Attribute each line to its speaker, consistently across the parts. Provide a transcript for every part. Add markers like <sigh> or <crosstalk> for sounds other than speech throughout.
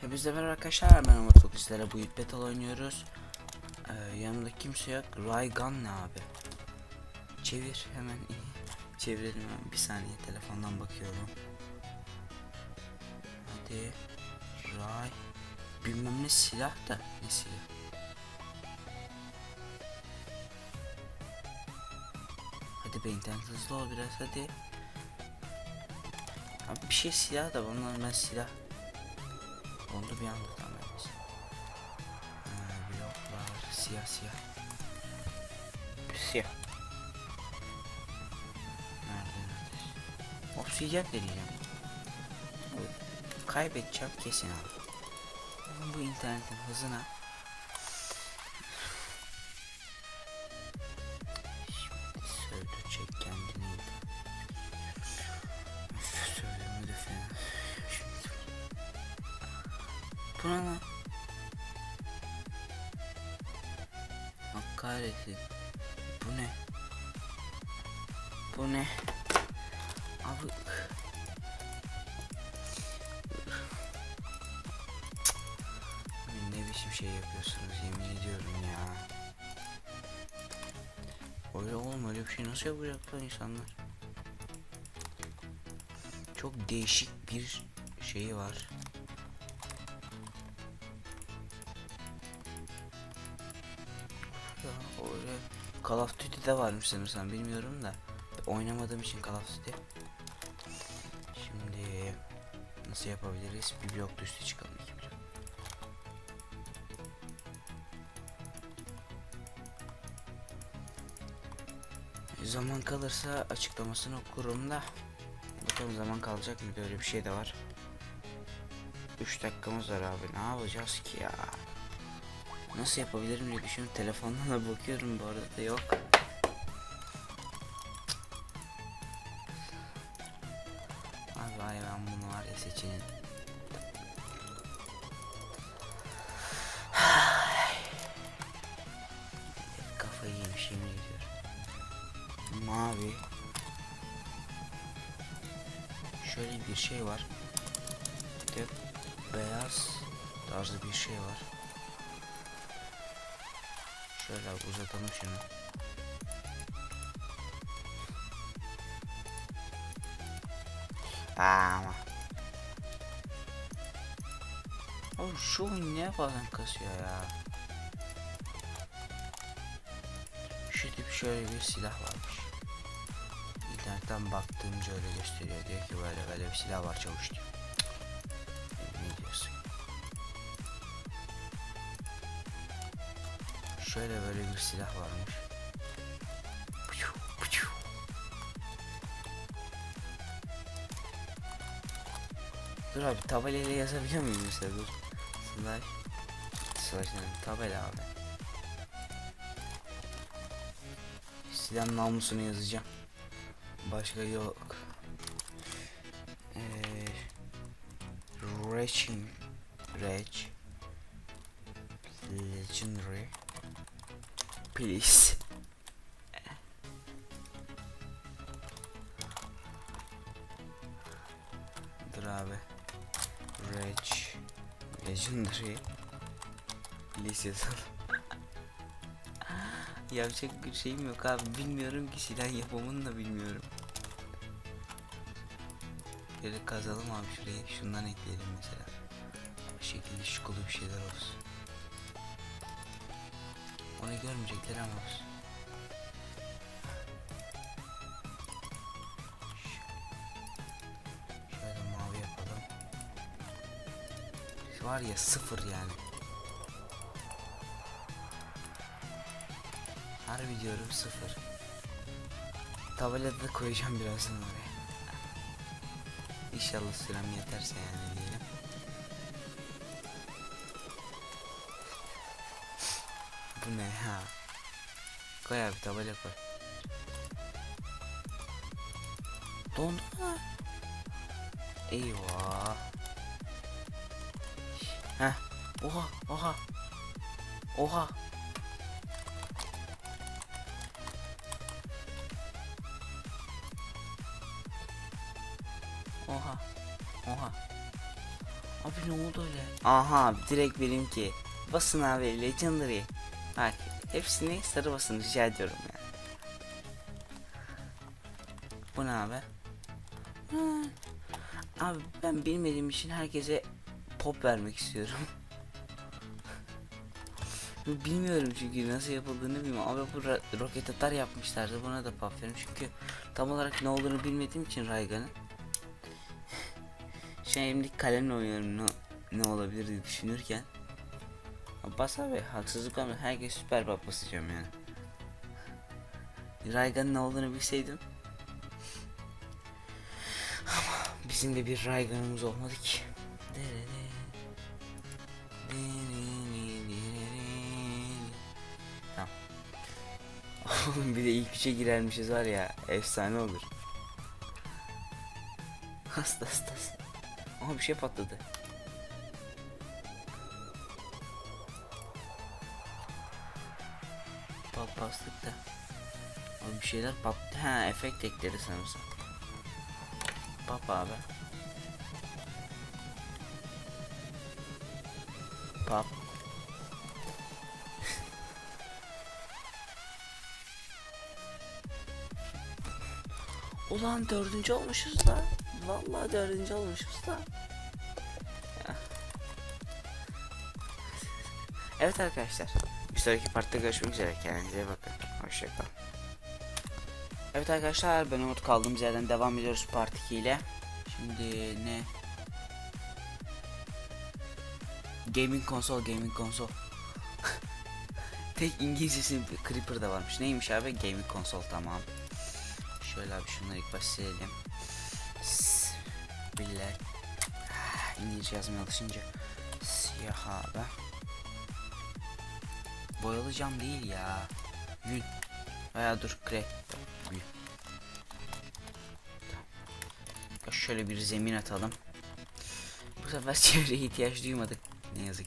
Speaker 1: Hepinize merhaba arkadaşlar ben Umut. Sizlere bu Battle oynuyoruz. Ee, Yanımda kimse yok. Raygun ne abi? Çevir hemen. <laughs> Çevirelim hemen. Bir saniye telefondan bakıyorum. Hadi. Ray. Bilmem ne silah da. Ne silah Hadi be internet hızlı ol biraz hadi Abi bir şey silah da bunlar ben silah Oldu bir anda tamam bloklar siyah siyah. Siyah. Nerede? Obsidyen. Evet, Kaybedeceğim kesin abi. Bu internetin hızına şey yapıyorsunuz yemin ediyorum ya. Öyle oğlum öyle bir şey nasıl yapacaklar insanlar? Çok değişik bir şeyi var. Ya öyle Call of Duty'de varmış sanırsam bilmiyorum da oynamadığım için Call of Duty. Şimdi nasıl yapabiliriz? Bir blok üstü çıkalım Zaman kalırsa açıklamasını okurum da bakalım zaman kalacak mı böyle bir şey de var. 3 dakikamız var abi ne yapacağız ki ya? Nasıl yapabilirim diye düşünüyorum. Telefondan da bakıyorum bu arada da yok. Abi ay ben bunu var ya seçenin. Mavi. Şöyle bir şey var. Bir de beyaz tarzı bir şey var. Şöyle uzatalım şunu. Ama. Abi şu oyun niye bazen kasıyor ya? Şu tip şöyle bir silah varmış. İnternetten baktığımca öyle gösteriyor. Diyor ki böyle böyle bir silah var çavuş diyor. Ne diyorsun? Şöyle böyle bir silah varmış. Dur abi tabelayla yazabiliyor muyum mesela dur. Slash. Slash ne? Tabela abi. Silahın namlusunu yazacağım. Başka yok. Eee Raching Rage Legendary Please Dur abi. Rage Legendary Please yazalım. <laughs> Yapacak bir şeyim yok abi. Bilmiyorum ki silah yapımını da bilmiyorum Böyle kazalım abi şurayı şundan ekleyelim mesela. Bu şekilde şukulu bir şeyler olsun. Onu görmeyecekler ama olsun. Şöyle mavi yapalım. Var ya sıfır yani. Harbi diyorum sıfır. Tabelada da koyacağım birazdan oraya İnşallah sürem yeterse yani diyelim. Bu ne ya? Koy abi tabela koy. Dondu mu? Eyvah. Heh. Oha oha. Oha. Oha. Oha. Abi ne oldu öyle? Aha direkt benimki. Basın abi Legendary. Bak hepsini sarı basın rica ediyorum ya. Bu ne abi? Hmm. Abi ben bilmediğim için herkese pop vermek istiyorum. <laughs> Bilmiyorum çünkü nasıl yapıldığını bilmiyorum. Abi bu roket atar yapmışlardı. Buna da pop verim çünkü tam olarak ne olduğunu bilmediğim için Raygan'ın. Şimdi kalemle oynuyorum ne, ne olabilir diye düşünürken. Abi Bas abi haksızlık olmaz. Herkes süper pop basacağım yani. Raygan'ın ne olduğunu bilseydim. Ama bizim de bir Raygan'ımız olmadı ki. Oğlum bir de ilk üçe girermişiz var ya efsane olur. Hasta hasta hasta. Aha bir şey patladı. Pat bastık da. Abi bir şeyler pat. Ha efekt ekledi sanırsam. Pap abi. Pap. <laughs> Ulan dördüncü olmuşuz da. Vallahi dördüncü olmuşuz da. Evet arkadaşlar. Bir sonraki partta görüşmek üzere. Kendinize iyi bakın. Hoşçakalın. Evet arkadaşlar ben Umut kaldığımız yerden devam ediyoruz part 2 ile. Şimdi ne? Gaming konsol, gaming konsol. <laughs> Tek İngilizcesi Creeper'da varmış. Neymiş abi? Gaming konsol tamam. Şöyle abi şunları ilk. S- Billah. Ah, İngilizce yazmaya alışınca. Siyah abi. Boyalı cam değil ya. Gül. Veya dur kre. Gül. Şöyle bir zemin atalım. Bu sefer <laughs> çevreye ihtiyaç duymadık. Ne yazık.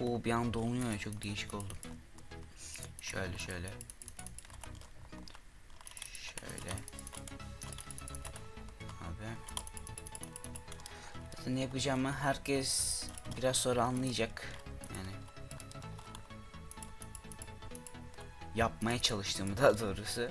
Speaker 1: O bir an donuyor ya çok değişik oldu. Şöyle. Şöyle. Zaten ne yapacağımı herkes biraz sonra anlayacak. Yani. Yapmaya çalıştığımı daha doğrusu.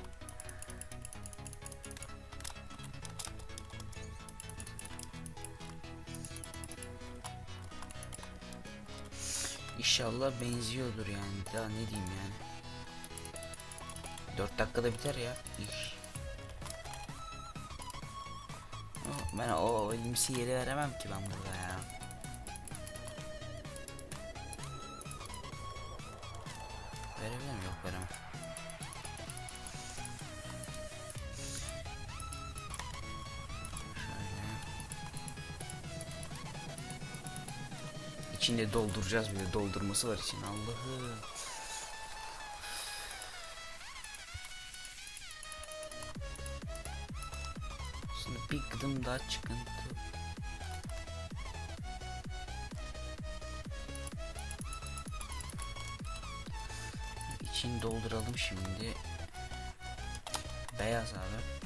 Speaker 1: İnşallah benziyordur yani. Daha ne diyeyim yani. 4 dakikada biter ya. İş. Ben o, elimsi yeri veremem ki ben burada ya. Verebilir miyim? Yok veremem. Şöyle. İçinde dolduracağız bir de doldurması var için Allah'ım. Gıdım daha çıkıntı. İçini dolduralım şimdi. Beyaz abi.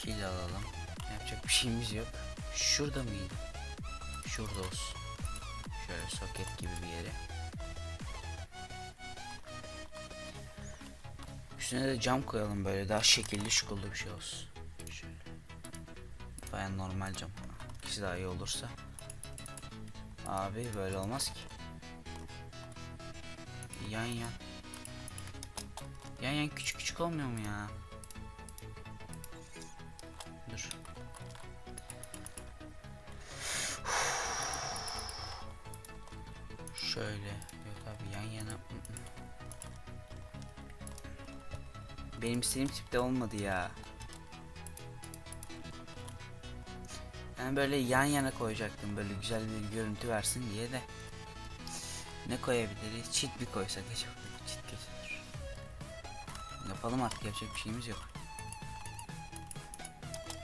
Speaker 1: Kil alalım. Yapacak bir şeyimiz yok. Şurada mıydı? Şurada olsun. Şöyle soket gibi bir yere. Üstüne de cam koyalım böyle daha şekilli şukullu bir şey olsun. Şöyle. Baya normal cam. İkisi daha iyi olursa. Abi böyle olmaz ki. Yan yan. Yan yan küçük küçük olmuyor mu ya? Benim istediğim tipte olmadı ya. Yani böyle yan yana koyacaktım böyle güzel bir görüntü versin diye de. Ne koyabiliriz? Çit bir koysak acaba? Çit kötüdür. Yapalım artık yapacak bir şeyimiz yok.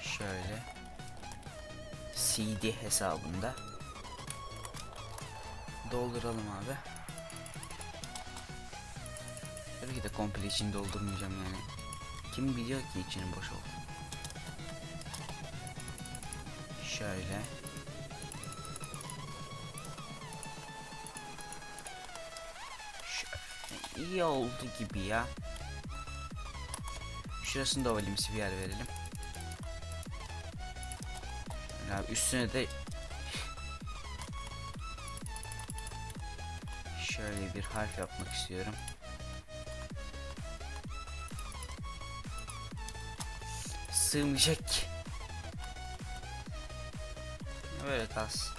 Speaker 1: Şöyle. CD hesabında. Dolduralım abi. Tabii ki de komple için doldurmayacağım yani. Kim biliyor ki içinin boş olduğunu. Şöyle. Şöyle. İyi oldu gibi ya. Şurasını da ovalimsi bir yer verelim. Ya üstüne de <laughs> şöyle bir harf yapmak istiyorum. Sığmayacak ki. Böyle kalsın.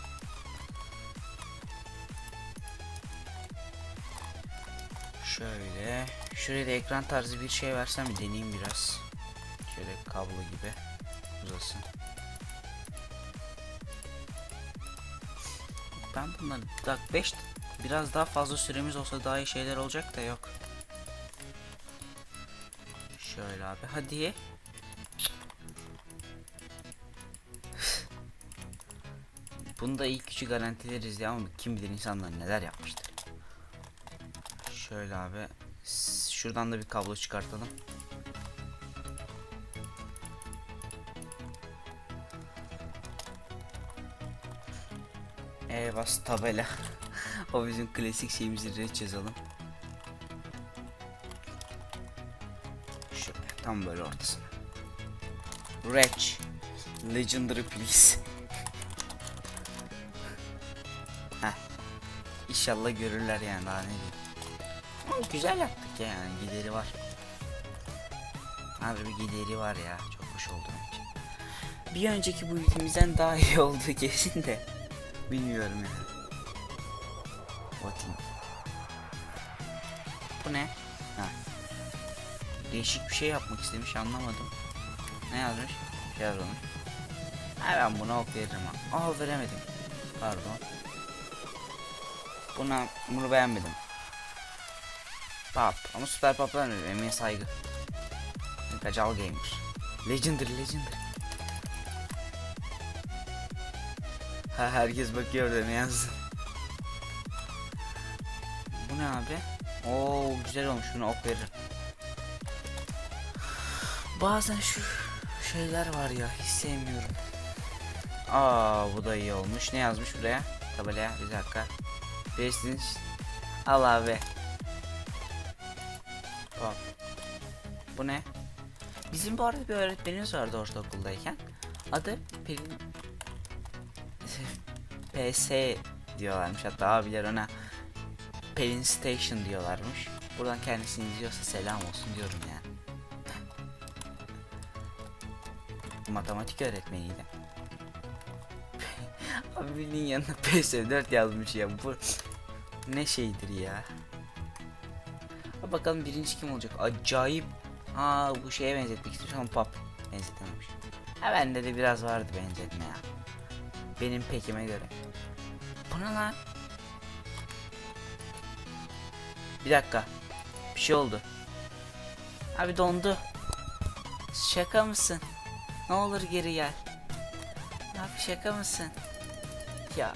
Speaker 1: Şöyle. Şuraya da ekran tarzı bir şey versem deneyeyim biraz. Şöyle kablo gibi uzasın. Ben bunları bak 5 biraz daha fazla süremiz olsa daha iyi şeyler olacak da yok. Şöyle abi hadi. Bunda ilk üçü garantileriz ya ama kim bilir insanlar neler yapmıştır. Şöyle abi. Şuradan da bir kablo çıkartalım. E bas tabela. <laughs> o bizim klasik şeyimizi reç yazalım. Şöyle tam böyle ortasına. Reç. Legendary please. İnşallah görürler yani daha ne diyeyim. Güzel yaptık ya yani gideri var. Harbi gideri var ya çok hoş oldu bence. Bir önceki bu ülkemizden daha iyi <laughs> oldu kesin de. Bilmiyorum yani. Bakayım. Bu ne? Ha. Değişik bir şey yapmak istemiş anlamadım. Ne yazmış? Şey yazmış. Ha ben buna ok veririm. Aa veremedim. Pardon. Buna bunu beğenmedim. Pop ama süper vermedim emeğe saygı. Kacal Gamer. Legendary Legendary. Ha herkes bakıyor da ne yazdı. Bu ne abi? Oo güzel olmuş bunu ok veririm. Bazen şu şeyler var ya hiç sevmiyorum. Aa bu da iyi olmuş. Ne yazmış buraya? Tabelaya bir dakika. Birisiniz. Al abi. Hop. Bu ne? Bizim bu arada bir öğretmenimiz vardı ortaokuldayken. Adı Pelin... <laughs> PS diyorlarmış. Hatta abiler ona Pelin Station diyorlarmış. Buradan kendisini izliyorsa selam olsun diyorum yani. Matematik öğretmeniydi. <laughs> Abinin yanına PS4 yazmış ya. Bu ne şeydir ya. Ha bakalım birinci kim olacak? Acayip. Aa bu şeye benzetmek istiyorum ama pop benzetememiş. Ha bende de biraz vardı benzetme ya. Benim pekime göre. Bu ne lan? Bir dakika. Bir şey oldu. Abi dondu. Şaka mısın? Ne olur geri gel. Abi şaka mısın? Ya.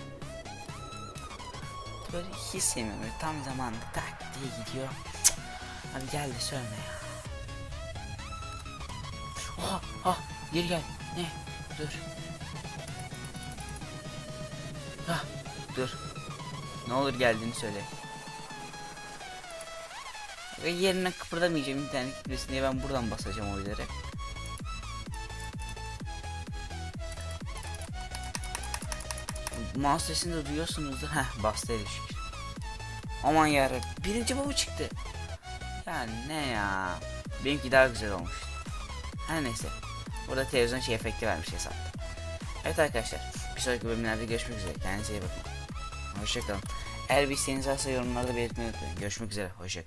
Speaker 1: Böyle hiç sevmiyorum. Böyle tam zamanında tak diye gidiyor. Cık. Abi gel de söyleme ya. Oha, ah, geri gel. Ne? Dur. Ah, dur. Ne olur geldiğini söyle. Ve yerine kıpırdamayacağım internet gitmesin diye ben buradan basacağım oyları. Mouse sesini de duyuyorsunuzdur. Heh bastı el şükür. Aman yarabbim. Birinci baba çıktı. Ya ne ya. Benimki daha güzel olmuş. Her neyse. Burada televizyon şey efekti vermiş hesapta. Evet arkadaşlar. Bir sonraki bölümlerde görüşmek üzere. Kendinize iyi bakın. Hoşçakalın. Eğer bir isteğiniz varsa yorumlarda belirtmeyi unutmayın. Görüşmek üzere. Hoşçakalın.